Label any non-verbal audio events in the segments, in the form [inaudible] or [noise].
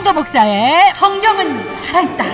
이성도 목사의 성경은 살아있다.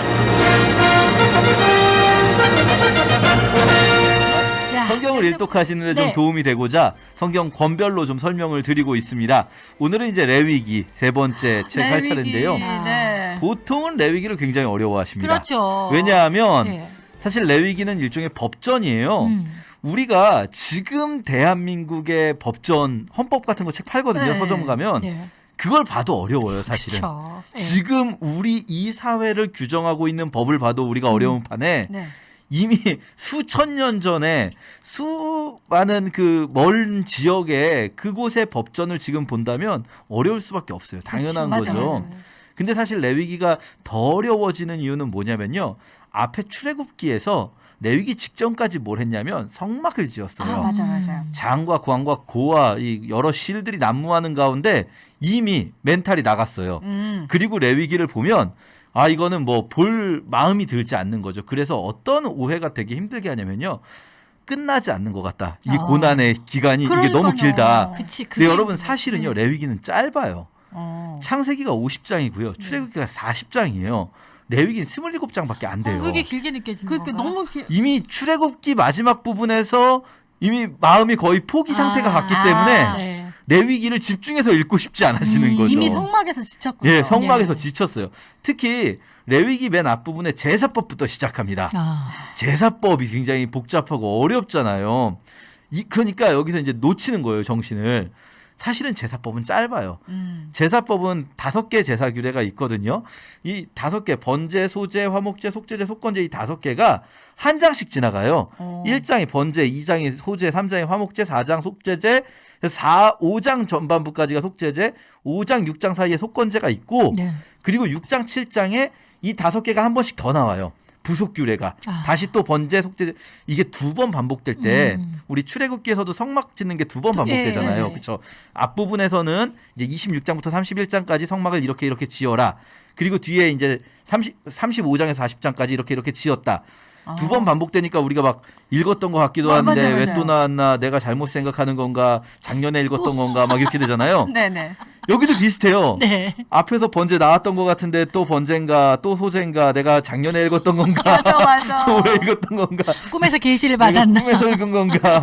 자, 성경을 일독하시는데 좀 네. 도움이 되고자 성경 권별로 좀 설명을 드리고 있습니다. 오늘은 이제 레위기 세 번째 책 할 레위기. 차례인데요. 네. 보통은 레위기를 굉장히 어려워하십니다. 그렇죠. 왜냐하면 예. 사실 레위기는 일종의 법전이에요. 음. 우리가 지금 대한민국의 법전 헌법 같은 거 책 팔거든요. 네. 서점 가면 네. 그걸 봐도 어려워요, 사실은. 그렇죠. 예. 지금 우리 이 사회를 규정하고 있는 법을 봐도 우리가 어려운 판에 네. 이미 수천 년 전에 수많은 그 먼 지역에 그곳의 법전을 지금 본다면 어려울 수밖에 없어요. 당연한 그렇죠. 거죠. 맞아요. 근데 사실 레위기가 더 어려워지는 이유는 뭐냐면요. 앞에 출애굽기에서 레위기 직전까지 뭘 했냐면 성막을 지었어요. 아, 맞아, 맞아요. 장과 광과 고와 이 여러 실들이 난무하는 가운데 이미 멘탈이 나갔어요. 음. 그리고 레위기를 보면 아 이거는 뭐 볼 마음이 들지 않는 거죠. 그래서 어떤 오해가 되게 힘들게 하냐면요. 끝나지 않는 것 같다. 이 아. 고난의 기간이 이게 너무 그러니까요. 길다. 그치. 근데 여러분 사실은요. 레위기는 짧아요. 어. 창세기가 50장이고요. 출애굽기가 40장이에요. 레위기는 27장밖에 안 돼요. 어, 그게 길게 느껴지는 그러니까 건가? 너무 기... 이미 출애굽기 마지막 부분에서 이미 마음이 거의 포기 상태가 아, 갔기 때문에 아, 네. 레위기를 집중해서 읽고 싶지 않으시는 음, 거죠. 이미 성막에서 지쳤군요. 예, 성막에서 네. 지쳤어요. 특히 레위기 맨 앞부분에 제사법부터 시작합니다. 아, 제사법이 굉장히 복잡하고 어렵잖아요. 이 그러니까 여기서 이제 놓치는 거예요, 정신을. 사실은 제사법은 짧아요. 음. 제사법은 다섯 개 제사 규례가 있거든요. 이 다섯 개 번제, 소제, 화목제, 속제제, 속건제 이 다섯 개가 한 장씩 지나가요. 어. 1장이 번제, 2장이 소제, 3장이 화목제, 4장 속제제, 4, 5장 전반부까지가 속제제, 5장, 6장 사이에 속건제가 있고 네. 그리고 6장, 7장에 이 다섯 개가 한 번씩 더 나와요. 부속 규례가 아. 다시 또 번제, 속제 이게 두 번 반복될 때 음. 우리 출애굽기에서도 성막 짓는 게 두번 또- 반복되잖아요. 예, 예. 그렇죠? 앞부분에서는 이제 26장부터 31장까지 성막을 이렇게 이렇게 지어라. 그리고 뒤에 이제 30 35장에서 40장까지 이렇게 이렇게 지었다. 두번 아. 반복되니까 우리가 막 읽었던 것 같기도 아, 한데 왜. 또 나왔나 내가 잘못 생각하는 건가 작년에 읽었던 건가 막 이렇게 되잖아요. [laughs] 네네. 여기도 비슷해요. [laughs] 네. 앞에서 번제 나왔던 것 같은데 또 번제인가 또 소제인가 내가 작년에 읽었던 건가 [laughs] 맞아, 맞아. [laughs] 올해 읽었던 건가 꿈에서 계시를 내가 받았나? 꿈에서 읽은 건가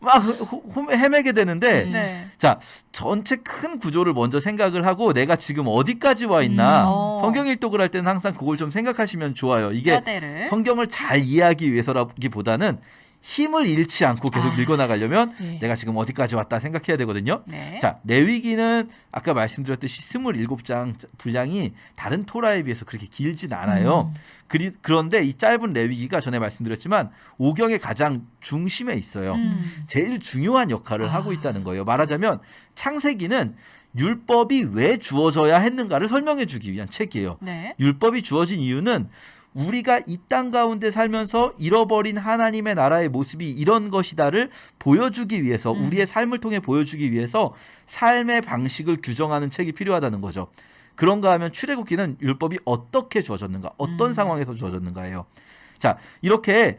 막막 헤매게 되는데 음. 네. 자 전체 큰 구조를 먼저 생각을 하고 내가 지금 어디까지 와 있나 음. 어. 성경 일독을 할 때는 항상 그걸 좀 생각하시면 좋아요 이게 뼈대를. 성경을 잘 이해하기 위해서라기보다는 힘을 잃지 않고 계속 아. 읽어나가려면 네. 내가 지금 어디까지 왔다 생각해야 되거든요 네. 자, 레위기는 아까 말씀드렸듯이 27장 분량이 다른 토라에 비해서 그렇게 길진 않아요. 음. 그리, 그런데 이 짧은 레위기가 전에 말씀드렸지만 오경의 가장 중심에 있어요. 음. 제일 중요한 역할을 아. 하고 있다는 거예요. 말하자면 창세기는 율법이 왜 주어져야 했는가를 설명해 주기 위한 책이에요. 네. 율법이 주어진 이유는 우리가 이 땅 가운데 살면서 잃어버린 하나님의 나라의 모습이 이런 것이다를 보여주기 위해서 음. 우리의 삶을 통해 보여주기 위해서 삶의 방식을 규정하는 책이 필요하다는 거죠. 그런가 하면 출애굽기는 율법이 어떻게 주어졌는가, 어떤 음. 상황에서 주어졌는가예요. 자, 이렇게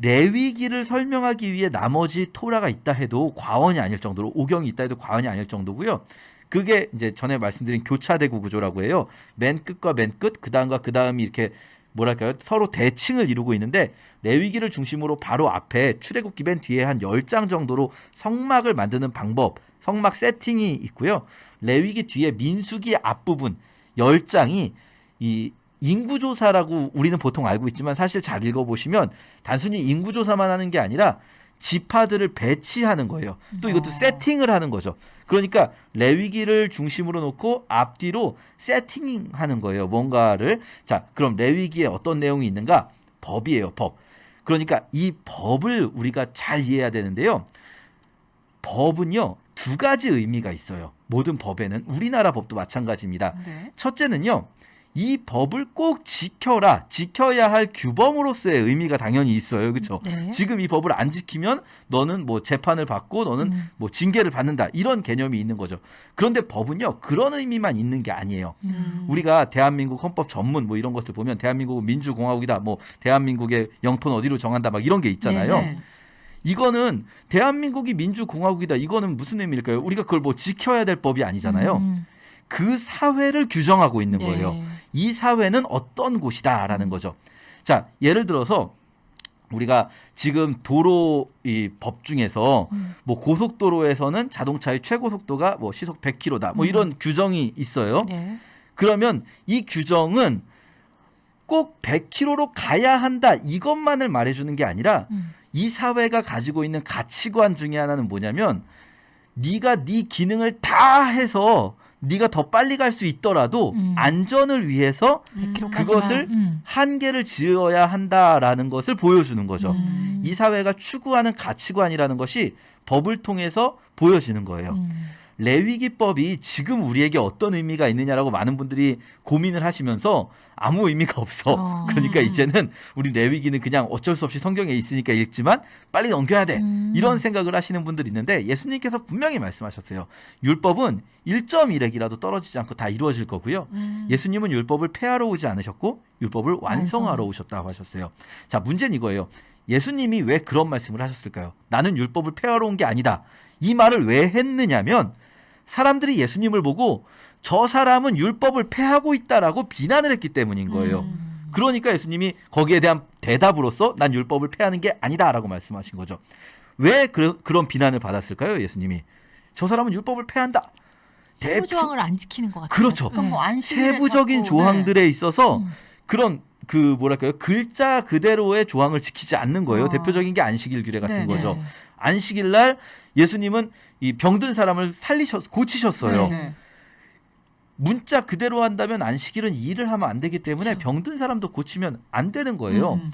레위기를 설명하기 위해 나머지 토라가 있다 해도 과언이 아닐 정도로 오경이 있다 해도 과언이 아닐 정도고요. 그게 이제 전에 말씀드린 교차대구 구조라고 해요. 맨 끝과 맨 끝, 그 다음과 그 다음이 이렇게 뭐랄까요? 서로 대칭을 이루고 있는데 레위기를 중심으로 바로 앞에 출애굽기 맨 뒤에 한 10장 정도로 성막을 만드는 방법, 성막 세팅이 있고요. 레위기 뒤에 민수기 앞부분 10장이 이 인구조사라고 우리는 보통 알고 있지만 사실 잘 읽어보시면 단순히 인구조사만 하는 게 아니라 지파들을 배치하는 거예요. 또 이것도 어. 세팅을 하는 거죠. 그러니까 레위기를 중심으로 놓고 앞뒤로 세팅하는 거예요. 뭔가를. 자, 그럼 레위기에 어떤 내용이 있는가? 법이에요, 법. 그러니까 이 법을 우리가 잘 이해해야 되는데요. 법은요, 두 가지 의미가 있어요. 모든 법에는 우리나라 법도 마찬가지입니다. 네. 첫째는요. 이 법을 꼭 지켜라. 지켜야 할 규범으로서의 의미가 당연히 있어요. 그렇죠? 네. 지금 이 법을 안 지키면 너는 뭐 재판을 받고 너는 음. 뭐 징계를 받는다. 이런 개념이 있는 거죠. 그런데 법은요. 그런 의미만 있는 게 아니에요. 음. 우리가 대한민국 헌법 전문 뭐 이런 것을 보면 대한민국은 민주공화국이다. 뭐 대한민국의 영토는 어디로 정한다. 막 이런 게 있잖아요. 네, 네. 이거는 대한민국이 민주공화국이다. 이거는 무슨 의미일까요? 우리가 그걸 뭐 지켜야 될 법이 아니잖아요. 음. 그 사회를 규정하고 있는 거예요. 네. 이 사회는 어떤 곳이다라는 거죠. 자, 예를 들어서 우리가 지금 도로 이 법 중에서 음. 뭐 고속도로에서는 자동차의 최고 속도가 뭐 시속 100km다. 뭐 음. 이런 규정이 있어요. 네. 그러면 이 규정은 꼭 100km로 가야 한다. 이것만을 말해 주는 게 아니라 음. 이 사회가 가지고 있는 가치관 중에 하나는 뭐냐면 네가 네 기능을 다 해서 네가 더 빨리 갈 수 있더라도 음. 안전을 위해서 100km 그것을 음. 한계를 지어야 한다라는 것을 보여주는 거죠. 음. 이 사회가 추구하는 가치관이라는 것이 법을 통해서 보여지는 거예요. 음. 레위기법이 지금 우리에게 어떤 의미가 있느냐라고 많은 분들이 고민을 하시면서 아무 의미가 없어. 어. 그러니까 이제는 우리 레위기는 그냥 어쩔 수 없이 성경에 있으니까 읽지만 빨리 넘겨야 돼. 음. 이런 생각을 하시는 분들이 있는데 예수님께서 분명히 말씀하셨어요. 율법은 1.1핵이라도 떨어지지 않고 다 이루어질 거고요. 음. 예수님은 율법을 폐하러 오지 않으셨고 율법을 완성하러 완성. 오셨다고 하셨어요. 자, 문제는 이거예요. 예수님이 왜 그런 말씀을 하셨을까요? 나는 율법을 폐하러 온 게 아니다. 이 말을 왜 했느냐면 사람들이 예수님을 보고 저 사람은 율법을 폐하고 있다라고 비난을 했기 때문인 거예요. 음. 그러니까 예수님이 거기에 대한 대답으로서 난 율법을 폐하는 게 아니다라고 말씀하신 거죠. 왜 그, 그런 비난을 받았을까요, 예수님이? 저 사람은 율법을 폐한다. 세부 조항을 안 지키는 것 같아요. 그렇죠. 안식일을 세부적인 조항들에 있어서 음. 그런 그 뭐랄까요 글자 그대로의 조항을 지키지 않는 거예요. 어. 대표적인 게 안식일 규례 같은 네, 거죠. 네. 안식일 날 예수님은 이 병든 사람을 살리셨 고치셨어요. 네, 네. 문자 그대로 한다면 안식일은 일을 하면 안 되기 때문에 그렇죠. 병든 사람도 고치면 안 되는 거예요. 음.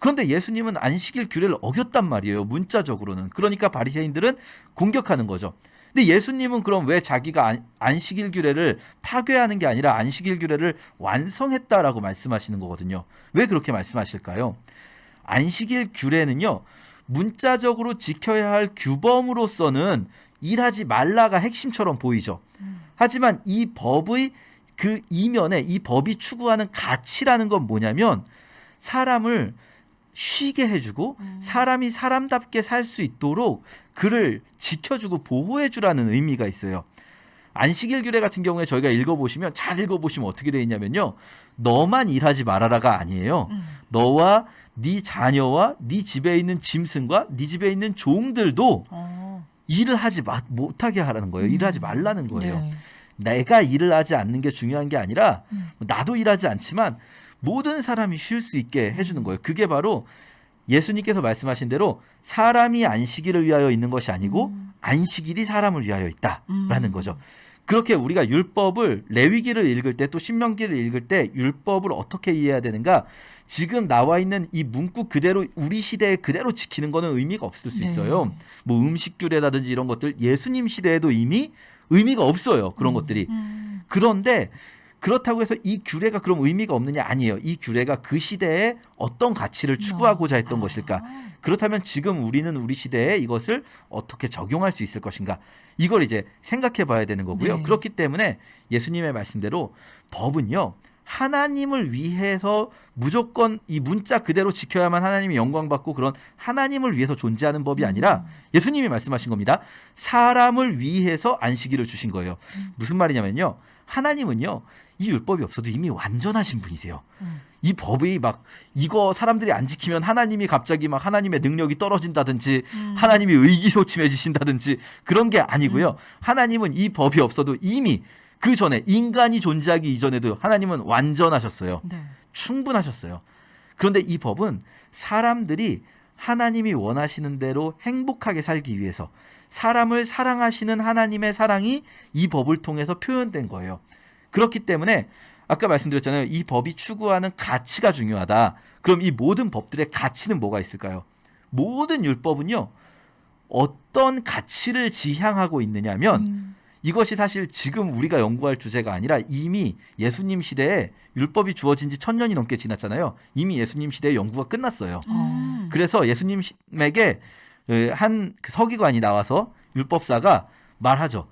그런데 예수님은 안식일 규례를 어겼단 말이에요. 문자적으로는. 그러니까 바리새인들은 공격하는 거죠. 근데 예수님은 그럼 왜 자기가 안, 안식일 규례를 파괴하는 게 아니라 안식일 규례를 완성했다라고 말씀하시는 거거든요. 왜 그렇게 말씀하실까요? 안식일 규례는요. 문자적으로 지켜야 할 규범으로서는 일하지 말라가 핵심처럼 보이죠. 하지만 이 법의 그 이면에 이 법이 추구하는 가치라는 건 뭐냐면 사람을 쉬게 해주고 음. 사람이 사람답게 살 수 있도록 그를 지켜주고 보호해주라는 의미가 있어요. 안식일 규례 같은 경우에 저희가 읽어보시면 잘 읽어보시면 어떻게 되어 있냐면요. 너만 일하지 말아라가 아니에요. 음. 너와 네 자녀와 네 집에 있는 짐승과 네 집에 있는 종들도 어. 일을 하지 마, 못하게 하라는 거예요. 일하지 말라는 거예요. 네. 내가 일을 하지 않는 게 중요한 게 아니라 음. 나도 일하지 않지만 모든 사람이 쉴 수 있게 해주는 거예요. 그게 바로 예수님께서 말씀하신 대로 사람이 안식일을 위하여 있는 것이 아니고 음. 안식일이 사람을 위하여 있다라는 음. 거죠. 그렇게 우리가 율법을 레위기를 읽을 때 또 신명기를 읽을 때 율법을 어떻게 이해해야 되는가? 지금 나와 있는 이 문구 그대로 우리 시대에 그대로 지키는 거는 의미가 없을 수 네. 있어요. 뭐 음식 규례라든지 이런 것들 예수님 시대에도 이미 의미가 없어요. 그런 음. 것들이. 음. 그런데 그렇다고 해서 이 규례가 그럼 의미가 없느냐 아니에요. 이 규례가 그 시대에 어떤 가치를 추구하고자 했던 것일까? 그렇다면 지금 우리는 우리 시대에 이것을 어떻게 적용할 수 있을 것인가? 이걸 이제 생각해 봐야 되는 거고요. 네. 그렇기 때문에 예수님의 말씀대로 법은요. 하나님을 위해서 무조건 이 문자 그대로 지켜야만 하나님이 영광 받고 그런 하나님을 위해서 존재하는 법이 아니라 예수님이 말씀하신 겁니다. 사람을 위해서 안식일을 주신 거예요. 무슨 말이냐면요. 하나님은요. 이 율법이 없어도 이미 완전하신 분이세요. 음. 이 법이 막 이거 사람들이 안 지키면 하나님이 갑자기 막 하나님의 능력이 떨어진다든지 음. 하나님이 의기소침해지신다든지 그런 게 아니고요. 하나님은 이 법이 없어도 이미 그 전에 인간이 존재하기 이전에도 하나님은 완전하셨어요. 네. 충분하셨어요. 그런데 이 법은 사람들이 하나님이 원하시는 대로 행복하게 살기 위해서 사람을 사랑하시는 하나님의 사랑이 이 법을 통해서 표현된 거예요. 그렇기 때문에 아까 말씀드렸잖아요. 이 법이 추구하는 가치가 중요하다. 그럼 이 모든 법들의 가치는 뭐가 있을까요? 모든 율법은요. 어떤 가치를 지향하고 있느냐면 음. 이것이 사실 지금 우리가 연구할 주제가 아니라 이미 예수님 시대에 율법이 주어진 지 천년이 넘게 지났잖아요. 이미 예수님 시대의 연구가 끝났어요. 음. 그래서 예수님에게 어, 한그 서기관이 나와서 율법사가 말하죠.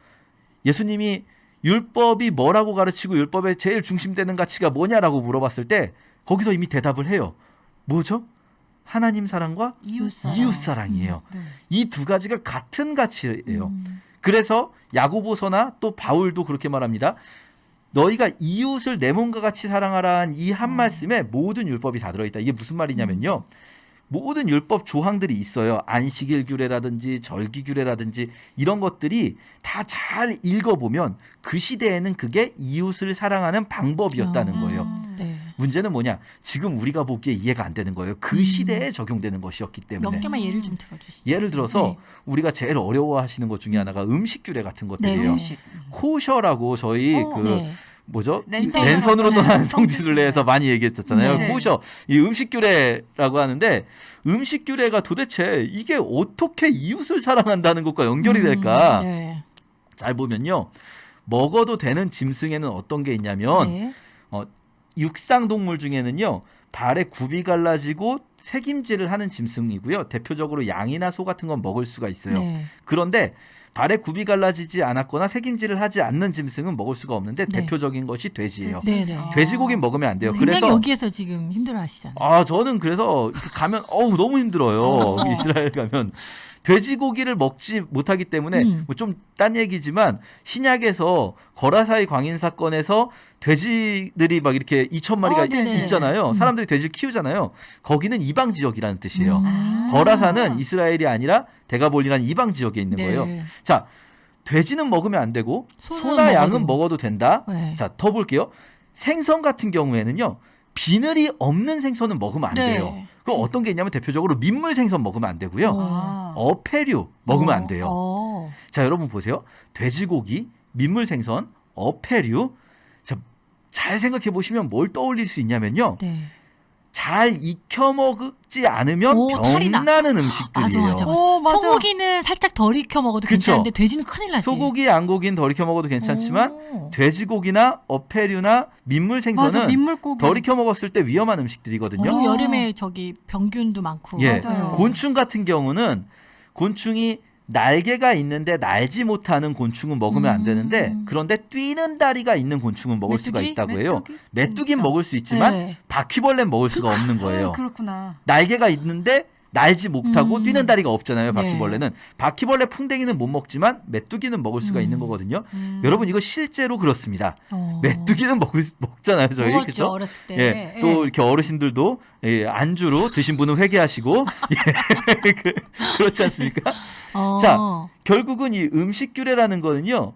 예수님이 율법이 뭐라고 가르치고 율법의 제일 중심되는 가치가 뭐냐라고 물어봤을 때 거기서 이미 대답을 해요. 뭐죠? 하나님 사랑과 이웃 사랑. 이웃 사랑이에요. 네. 이두 가지가 같은 가치예요. 음. 그래서 야고보서나 또 바울도 그렇게 말합니다. 너희가 이웃을 내 몸과 같이 사랑하라는 이한 음. 말씀에 모든 율법이 다 들어있다. 이게 무슨 말이냐면요. 모든 율법 조항들이 있어요. 안식일 규례라든지 절기 규례라든지 이런 것들이 다 잘 읽어보면 그 시대에는 그게 이웃을 사랑하는 방법이었다는 아. 거예요. 음. 네. 문제는 뭐냐? 지금 우리가 보기에 이해가 안 되는 거예요. 그 음. 시대에 적용되는 것이었기 몇 때문에. 개만 예를 좀 들어주시죠. 예를 들어서 네. 우리가 제일 어려워하시는 것 중에 하나가 음식 규례 같은 것들이에요. 네, 음식. 코셔라고 저희 어, 그 네. 뭐죠? 랜선으로 랜선으로 성지순례. 성지순례에서 많이 얘기했었잖아요. 네. 코셔 이 음식 규례라고 하는데 음식 규례가 도대체 이게 어떻게 이웃을 사랑한다는 것과 연결이 음, 될까? 네. 잘 보면요. 먹어도 되는 짐승에는 어떤 게 있냐면 네. 육상 동물 중에는요. 발에 굽이 갈라지고 색임질을 하는 짐승이고요. 대표적으로 양이나 소 같은 건 먹을 수가 있어요. 네. 그런데 발에 굽이 갈라지지 않았거나 색임질을 하지 않는 짐승은 먹을 수가 없는데 네. 대표적인 것이 돼지예요. 네, 네. 돼지고기 먹으면 안 돼요. 굉장히 그래서 여기에서 지금 힘들어하시잖아요. 아 저는 그래서 가면 어우 너무 힘들어요. 어. [laughs] 이스라엘 가면 돼지고기를 먹지 못하기 때문에 음. 뭐좀딴 얘기지만 신약에서 거라사의 광인 사건에서 돼지들이 막 이렇게 2천 마리가 어, 네네. 있잖아요. 음. 사람들이 돼지를 키우잖아요. 거기는 이방 지역이라는 뜻이에요. 음. 거라사는 이스라엘이 아니라 대가볼이라는 이방 지역에 있는 네. 거예요. 자, 돼지는 먹으면 안 되고 소나 양은 먹어도. 먹어도 된다. 네. 자, 더 볼게요. 생선 같은 경우에는요. 비늘이 없는 생선은 먹으면 안 네. 돼요. 그럼 어떤 게 있냐면 대표적으로 민물 생선 먹으면 안 되고요. 아. 어패류 먹으면 어, 안 돼요. 어. 자, 여러분 보세요. 돼지고기, 민물 생선, 어패류. 자, 잘 생각해 보시면 뭘 떠올릴 수 있냐면요. 네. 잘 익혀 먹지 않으면 오, 탈이 나. 병나는 음식들이에요. 맞아, 맞아. 오, 맞아. 소고기는 살짝 덜 익혀 먹어도 그쵸. 괜찮은데 돼지는 큰일 나지. 소고기, 양고기는 덜 익혀 먹어도 괜찮지만 오. 돼지고기나 어패류나 민물 생선은 민물고기. 덜 익혀 먹었을 때 위험한 음식들이거든요. 그리고 어. 여름에 저기 병균도 많고. 예. 맞아요. 곤충 같은 경우는 곤충이 날개가 있는데 날지 못하는 곤충은 먹으면 안 음. 되는데 그런데 뛰는 다리가 있는 곤충은 먹을 수가 메뚜기? 있다고 해요. 메뚜기? 메뚜기는 진짜. 먹을 수 있지만 네. 바퀴벌레는 먹을 수가 없는 거예요. 아, 그렇구나. 날개가 있는데 날지 못하고 음. 뛰는 다리가 없잖아요. 네. 바퀴벌레는 바퀴벌레 풍뎅이는 못 먹지만 메뚜기는 먹을 수가 음. 있는 거거든요. 음. 여러분 이거 실제로 그렇습니다. 어. 메뚜기는 먹을 수- 먹잖아요, 저희 먹었죠, 그죠? 어렸을 때. 예, 또 이렇게 어르신들도 예, 안주로 드신 분은 회개하시고 [laughs] 예, 그, 그렇지 않습니까? 어. 자, 결국은 이 음식 규례라는 거는요.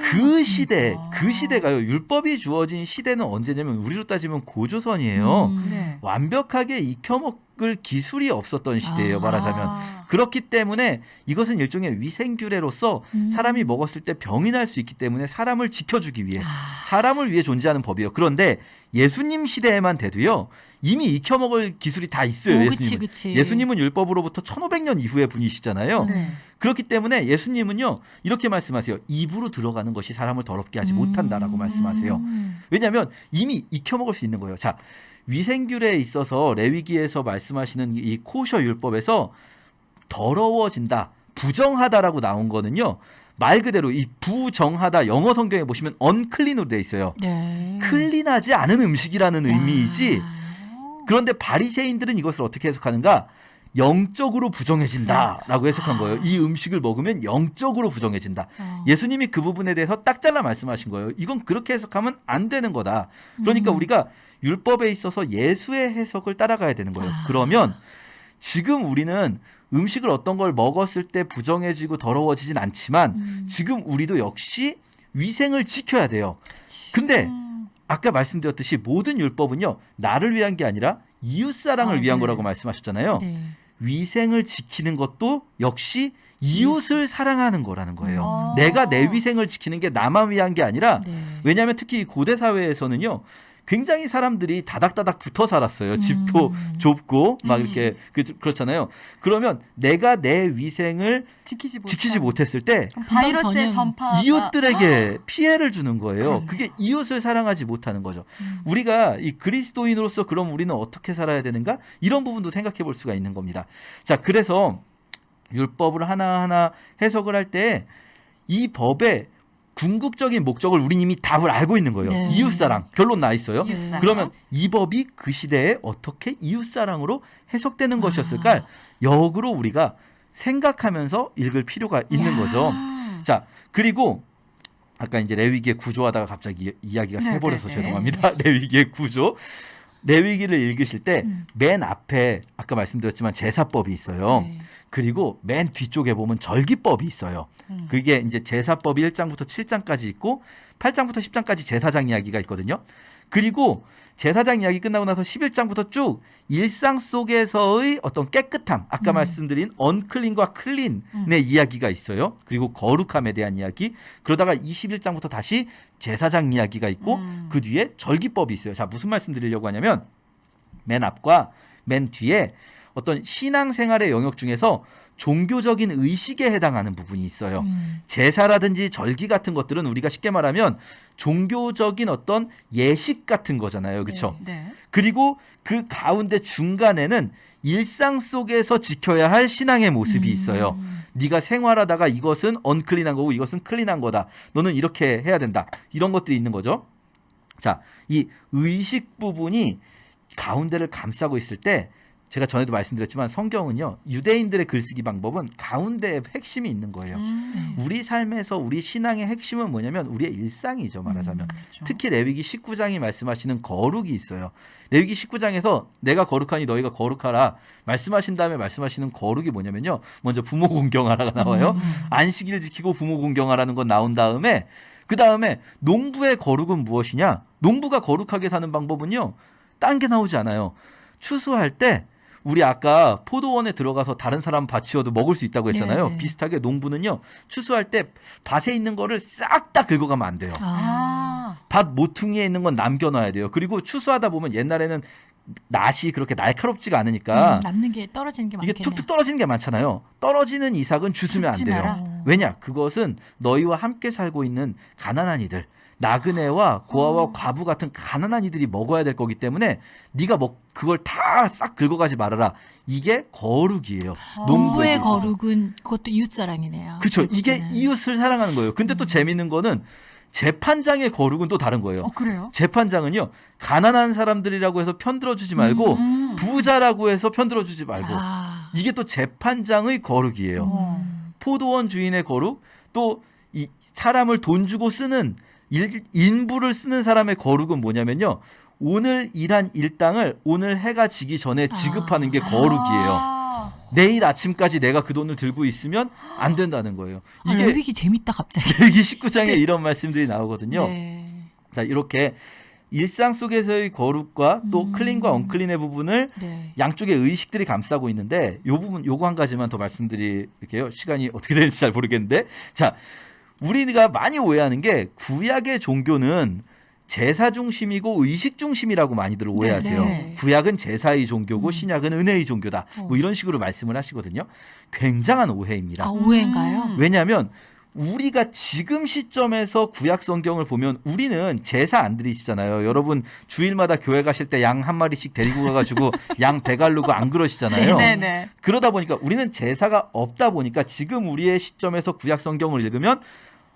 그 시대, 아. 그 시대가요. 율법이 주어진 시대는 언제냐면 우리로 따지면 고조선이에요. 음. 네. 완벽하게 익혀먹 을 기술이 없었던 시대예요. 아. 말하자면. 아. 그렇기 때문에 이것은 일종의 위생 규례로서 음. 사람이 먹었을 때 병이 날 수 있기 때문에 사람을 지켜주기 위해 아. 사람을 위해 존재하는 법이에요. 그런데 예수님 시대에만 돼도요. 이미 익혀 먹을 기술이 다 있어요. 오, 예수님은. 그치, 그치. 예수님은 율법으로부터 1500년 이후의 분이시잖아요. 네. 그렇기 때문에 예수님은요. 이렇게 말씀하세요. 입으로 들어가는 것이 사람을 더럽게 하지 음. 못한다라고 말씀하세요. 왜냐하면 이미 익혀 먹을 수 있는 거예요. 자, 위생규례에 있어서 레위기에서 말씀하시는 이 코셔 율법에서 더러워진다, 부정하다라고 나온 거는요. 말 그대로 이 부정하다 영어 성경에 보시면 언클린으로 돼 있어요. 네. 클린하지 않은 음식이라는 의미이지. 아. 그런데 바리새인들은 이것을 어떻게 해석하는가? 영적으로 부정해진다라고 해석한 거예요. 이 음식을 먹으면 영적으로 부정해진다. 어. 예수님이 그 부분에 대해서 딱 잘라 말씀하신 거예요. 이건 그렇게 해석하면 안 되는 거다. 그러니까 음. 우리가 율법에 있어서 예수의 해석을 따라가야 되는 거예요. 아. 그러면 지금 우리는 음식을 어떤 걸 먹었을 때 부정해지고 더러워지진 않지만 음. 지금 우리도 역시 위생을 지켜야 돼요. 근데 음. 아까 말씀드렸듯이 모든 율법은요 나를 위한 게 아니라 이웃 사랑을 아, 위한 네. 거라고 말씀하셨잖아요. 네. 위생을 지키는 것도 역시 이웃을 사랑하는 거라는 거예요. 아. 내가 내 위생을 지키는 게 나만 위한 게 아니라 네. 왜냐하면 특히 고대 사회에서는요 굉장히 사람들이 다닥다닥 붙어 살았어요. 음. 집도 좁고 막 음. 이렇게 그, 그렇잖아요. 그러면 내가 내 위생을 지키지 못. 지키지 못했을 때 그럼 바이러스의. 전파. 이웃들에게 피해를 주는 거예요. 그게 이웃을 사랑하지 못하는 거죠. 음. 우리가 이 그리스도인으로서 그럼 우리는 어떻게 살아야 되는가? 이런 부분도 생각해 볼 수가 있는 겁니다. 자, 그래서 율법을 하나하나 해석을 할 때 이 법의 궁극적인 목적을 우리 이미 답을 알고 있는 거예요. 네. 이웃사랑. 결론 나 있어요. 이웃사랑. 그러면 이 법이 그 시대에 어떻게 이웃사랑으로 해석되는 아. 것이었을까? 역으로 우리가 생각하면서 읽을 필요가 있는 야. 거죠. 음. 자, 그리고 아까 이제 레위기의 구조하다가 갑자기 이- 이야기가 네, 새버려서 네, 네. 죄송합니다. [laughs] 레위기의 구조. 레위기를 읽으실 때 음. 맨 앞에 아까 말씀드렸지만 제사법이 있어요. 네. 그리고 맨 뒤쪽에 보면 절기법이 있어요. 음. 그게 이제 제사법이 1장부터 7장까지 있고 8장부터 10장까지 제사장 이야기가 있거든요. 그리고 제사장 이야기 끝나고 나서 11장부터 쭉 일상 속에서의 어떤 깨끗함, 아까 음. 말씀드린 언클린과 클린의 음. 이야기가 있어요. 그리고 거룩함에 대한 이야기. 그러다가 21장부터 다시 제사장 이야기가 있고 음. 그 뒤에 절기법이 있어요. 자, 무슨 말씀 드리려고 하냐면 맨 앞과 맨 뒤에 어떤 신앙생활의 영역 중에서 종교적인 의식에 해당하는 부분이 있어요. 음. 제사라든지 절기 같은 것들은 우리가 쉽게 말하면 종교적인 어떤 예식 같은 거잖아요. 그렇죠? 네. 그리고 그 가운데 중간에는 일상 속에서 지켜야 할 신앙의 모습이 음. 있어요. 네가 생활하다가 이것은 언클린한 거고 이것은 클린한 거다. 너는 이렇게 해야 된다. 이런 것들이 있는 거죠. 자, 이 의식 부분이 가운데를 감싸고 있을 때 제가 전에도 말씀드렸지만 성경은요. 유대인들의 글쓰기 방법은 가운데에 핵심이 있는 거예요. 음. 우리 삶에서 우리 신앙의 핵심은 뭐냐면 우리의 일상이죠. 말하자면. 그렇죠. 특히 레위기 19장이 말씀하시는 거룩이 있어요. 레위기 19장에서 내가 거룩하니 너희가 거룩하라 말씀하신 다음에 말씀하시는 거룩이 뭐냐면요. 먼저 부모 공경하라가 나와요. 음. 안식일 지키고 부모 공경하라는 건 나온 다음에 그 다음에 농부의 거룩은 무엇이냐? 농부가 거룩하게 사는 방법은요. 딴 게 나오지 않아요. 추수할 때 우리 아까 포도원에 들어가서 다른 사람 밭이어도 먹을 수 있다고 했잖아요. 네. 비슷하게 농부는요. 추수할 때 밭에 있는 거를 싹 다 긁어가면 안 돼요. 아. 아. 밭 모퉁이에 있는 건 남겨놔야 돼요. 그리고 추수하다 보면 옛날에는 낫이 그렇게 날카롭지가 않으니까 음, 남는 게 떨어지는 게 이게 많겠네요. 툭툭 떨어지는 게 많잖아요. 떨어지는 이삭은 주스면 안 돼요. 마라. 어. 왜냐? 그것은 너희와 함께 살고 있는 가난한 이들, 나그네와 고아와 어. 과부 같은 가난한 이들이 먹어야 될 거기 때문에 네가 먹 그걸 다 싹 긁어가지 말아라. 이게 거룩이에요. 아. 농부의. 거룩은 그것도 이웃 사랑이네요. 그렇죠. 이게 결국에는. 이웃을 사랑하는 거예요. 근데 또 음. 재밌는 거는 재판장의 거룩은 또 다른 거예요. 어 그래요? 재판장은요 가난한 사람들이라고 해서 편들어 주지 말고 음. 부자라고 해서 편들어 주지 말고 아. 이게 또 재판장의 거룩이에요. 어. 음. 포도원 주인의 거룩 또 이 사람을 돈 주고 쓰는 일, 인부를 쓰는 사람의 거룩은 뭐냐면요 오늘 일한 일당을 오늘 해가 지기 전에 지급하는 게 아. 거룩이에요. 아. 내일 아침까지 내가 그 돈을 들고 있으면 안 된다는 거예요. 아, 이게 레위기 재밌다 갑자기. 레기 19장에 이런 말씀들이 나오거든요. 네. 자 이렇게 일상 속에서의 거룩과 또 음. 클린과 언클린의 부분을 네. 양쪽의 의식들이 감싸고 있는데 요 부분 요거 한 가지만 더 말씀드릴게요. 시간이 어떻게 되는지 잘 모르겠는데 자 우리가 많이 오해하는 게 구약의 종교는 제사 중심이고 의식 중심이라고 많이들 오해하세요. 네. 구약은 제사의 종교고 음. 신약은 은혜의 종교다. 어. 뭐 이런 식으로 말씀을 하시거든요. 굉장한 오해입니다. 아 오해인가요? 음. 왜냐하면 우리가 지금 시점에서 구약 성경을 보면 우리는 제사 안 드리시잖아요. 여러분 주일마다 교회 가실 때 양 한 마리씩 데리고 가가지고 [laughs] 양 배갈르고 안 그러시잖아요. 네네. 그러다 보니까 우리는 제사가 없다 보니까 지금 우리의 시점에서 구약 성경을 읽으면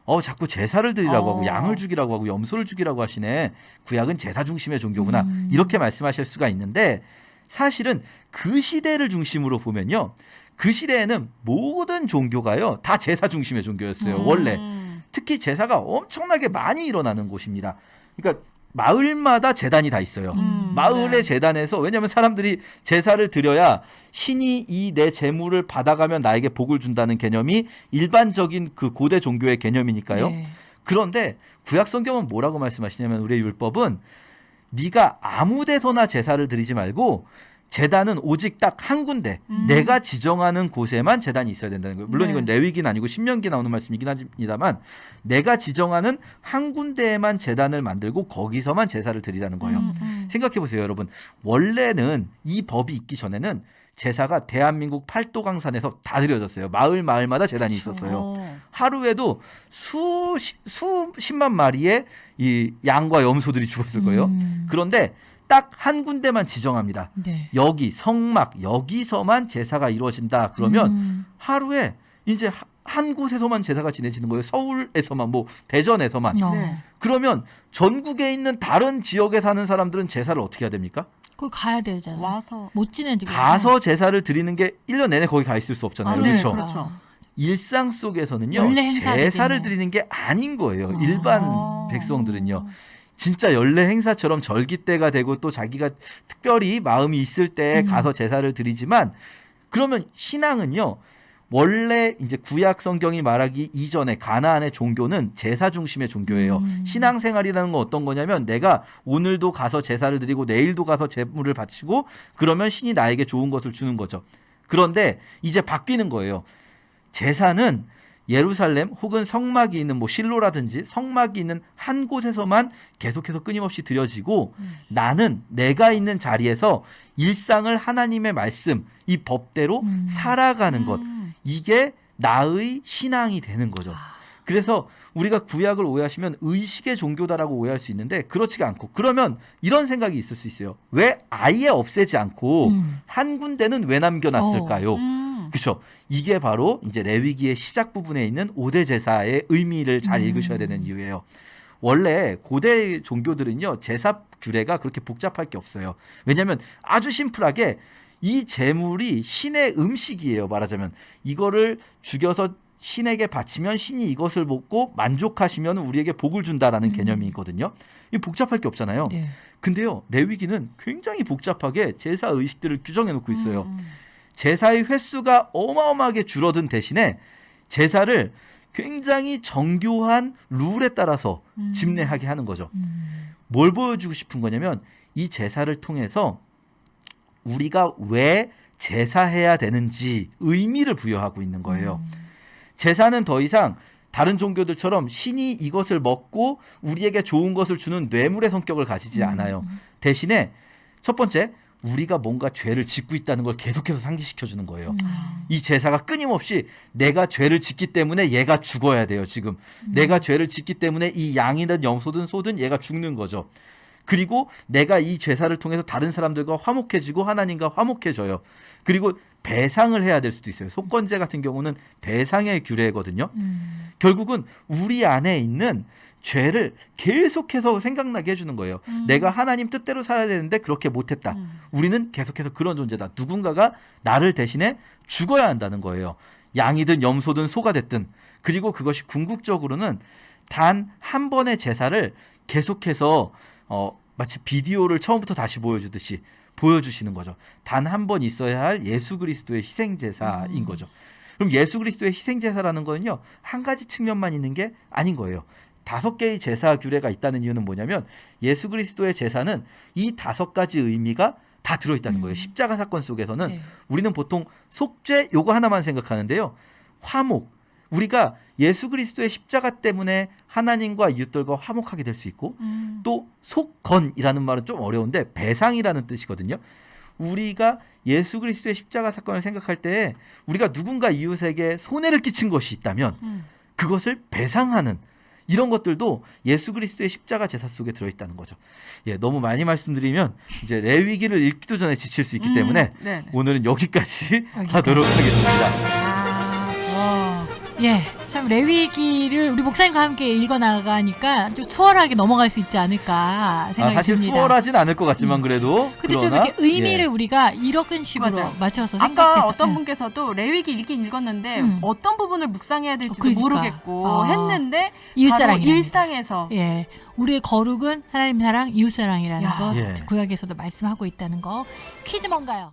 어 자꾸 제사를 드리라고 하고 어. 양을 죽이라고 하고 염소를 죽이라고 하시네. 구약은 제사 중심의 종교구나. 음. 이렇게 말씀하실 수가 있는데 사실은 그 시대를 중심으로 보면요. 그 시대에는 모든 종교가요. 다 제사 중심의 종교였어요. 음. 원래. 음. 특히 제사가 엄청나게 많이 일어나는 곳입니다. 그러니까 마을마다 재단이 다 있어요. 음, 마을의 네. 재단에서 왜냐하면 사람들이 제사를 드려야 신이 이 내 재물을 받아가면 나에게 복을 준다는 개념이 일반적인 그 고대 종교의 개념이니까요. 네. 그런데 구약 성경은 뭐라고 말씀하시냐면 우리의 율법은 네가 아무 데서나 제사를 드리지 말고 재단은 오직 딱 한 군데 음. 내가 지정하는 곳에만 재단이 있어야 된다는 거예요. 물론 네. 이건 레위기는 아니고 신명기 나오는 말씀이긴 합니다만 내가 지정하는 한 군데에만 재단을 만들고 거기서만 제사를 드리라는 거예요. 음, 음. 생각해 보세요, 여러분. 원래는 이 법이 있기 전에는 제사가 대한민국 팔도 강산에서 다 드려졌어요. 마을 마을마다 재단이 그렇죠. 있었어요. 어. 하루에도 수 수십만 마리의 이 양과 염소들이 죽었을 거예요. 음. 그런데 딱 한 군데만 지정합니다. 네. 여기 성막 여기서만 제사가 이루어진다. 그러면 음. 하루에 이제 하- 한 곳에서만 제사가 지내지는 거예요. 서울에서만 뭐 대전에서만. 어. 네. 그러면 전국에 있는 다른 지역에 사는 사람들은 제사를 어떻게 해야 됩니까? 거기 가야 되잖아요. 와서 못 지내지. 가서 제사를 드리는 게 1년 내내 거기 가 있을 수 없잖아요. 아, 네, 그렇죠? 그렇죠. 일상 속에서는요 제사를. 드리는 게 아닌 거예요. 어. 일반 백성들은요. 진짜 연례 행사처럼 절기 때가 되고 또 자기가 특별히 마음이 있을 때 음. 가서 제사를 드리지만 그러면 신앙은요 원래 이제 구약 성경이 말하기 이전에 가나안의 종교는 제사 중심의 종교예요. 음. 신앙생활이라는 건 어떤 거냐면 내가 오늘도 가서 제사를 드리고 내일도 가서 제물을 바치고 그러면 신이 나에게 좋은 것을 주는 거죠. 그런데 이제 바뀌는 거예요. 제사는 예루살렘 혹은 성막이 있는 뭐 실로라든지 성막이 있는 한 곳에서만 계속해서 끊임없이 드려지고 음. 나는 내가 있는 자리에서 일상을 하나님의 말씀 이 법대로 음. 살아가는 것 음. 이게 나의 신앙이 되는 거죠. 아. 그래서 우리가 구약을 오해하시면 의식의 종교다라고 오해할 수 있는데 그렇지가 않고 그러면 이런 생각이 있을 수 있어요. 왜 아예 없애지 않고 음. 한 군데는 왜 남겨놨을까요? 음. 그렇죠. 이게 바로 이제 레위기의 시작 부분에 있는 오대 제사의 의미를 잘 음. 읽으셔야 되는 이유예요. 원래 고대 종교들은요 제사 규례가 그렇게 복잡할 게 없어요. 왜냐하면 아주 심플하게 이 제물이 신의 음식이에요. 말하자면 이거를 죽여서 신에게 바치면 신이 이것을 먹고 만족하시면 우리에게 복을 준다라는 음. 개념이거든요. 이 복잡할 게 없잖아요. 네. 근데요 레위기는 굉장히 복잡하게 제사 의식들을 규정해 놓고 있어요. 음. 제사의 횟수가 어마어마하게 줄어든 대신에 제사를 굉장히 정교한 룰에 따라서 음. 집례하게 하는 거죠. 음. 뭘 보여주고 싶은 거냐면 이 제사를 통해서 우리가 왜 제사해야 되는지 의미를 부여하고 있는 거예요. 음. 제사는 더 이상 다른 종교들처럼 신이 이것을 먹고 우리에게 좋은 것을 주는 뇌물의 성격을 가지지 음. 않아요. 대신에 첫 번째 우리가 뭔가 죄를 짓고 있다는 걸 계속해서 상기시켜 주는 거예요. 음. 이 제사가 끊임없이 내가 죄를 짓기 때문에 얘가 죽어야 돼요, 지금. 음. 내가 죄를 짓기 때문에 이 양이든 염소든 소든 얘가 죽는 거죠. 그리고 내가 이 제사를 통해서 다른 사람들과 화목해지고 하나님과 화목해져요. 그리고 배상을 해야 될 수도 있어요. 속건제 같은 경우는 배상의 규례거든요. 음. 결국은 우리 안에 있는 죄를 계속해서 생각나게 해주는 거예요. 음. 내가 하나님 뜻대로 살아야 되는데 그렇게 못했다. 음. 우리는 계속해서 그런 존재다. 누군가가 나를 대신에 죽어야 한다는 거예요. 양이든 염소든 소가 됐든. 그리고 그것이 궁극적으로는 단 한 번의 제사를 계속해서 어, 마치 비디오를 처음부터 다시 보여주듯이 보여주시는 거죠. 단 한 번 있어야 할 예수 그리스도의 희생 제사인 음. 거죠. 그럼 예수 그리스도의 희생 제사라는 거는요 한 가지 측면만 있는 게 아닌 거예요. 다섯 개의 제사 규례가 있다는 이유는 뭐냐면 예수 그리스도의 제사는 이 다섯 가지 의미가 다 들어있다는 거예요. 음. 십자가 사건 속에서는 네. 우리는 보통 속죄 요거 하나만 생각하는데요. 화목. 우리가 예수 그리스도의 십자가 때문에 하나님과 이웃들과 화목하게 될 수 있고 음. 또 속건이라는 말은 좀 어려운데 배상이라는 뜻이거든요. 우리가 예수 그리스도의 십자가 사건을 생각할 때 우리가 누군가 이웃에게 손해를 끼친 것이 있다면 음. 그것을 배상하는 이런 것들도 예수 그리스도의 십자가 제사 속에 들어있다는 거죠. 예, 너무 많이 말씀드리면 이제 레위기를 읽기도 전에 지칠 수 있기 음. 때문에 네, 네. 오늘은 여기까지 여기까지. 하도록 하겠습니다. 아, 와. 예, 참 레위기를 우리 목사님과 함께 읽어 나가니까 좀 수월하게 넘어갈 수 있지 않을까 아, 생각이 사실 듭니다. 수월하진 않을 것 같지만 그래도 근데 좀 그러나, 이렇게 의미를 예. 우리가 이런 식으로 맞아요. 맞춰서 아까 생각해서 어떤 예. 분께서도 레위기 읽긴 읽었는데 음. 어떤 부분을 묵상해야 될지도 그러니까. 모르겠고 어. 했는데 이웃사랑이 바로 일상에서 예, 우리의 거룩은 하나님 사랑, 이웃 사랑이라는 야. 거 예. 구약에서도 말씀하고 있다는 거 퀴즈 뭔가요?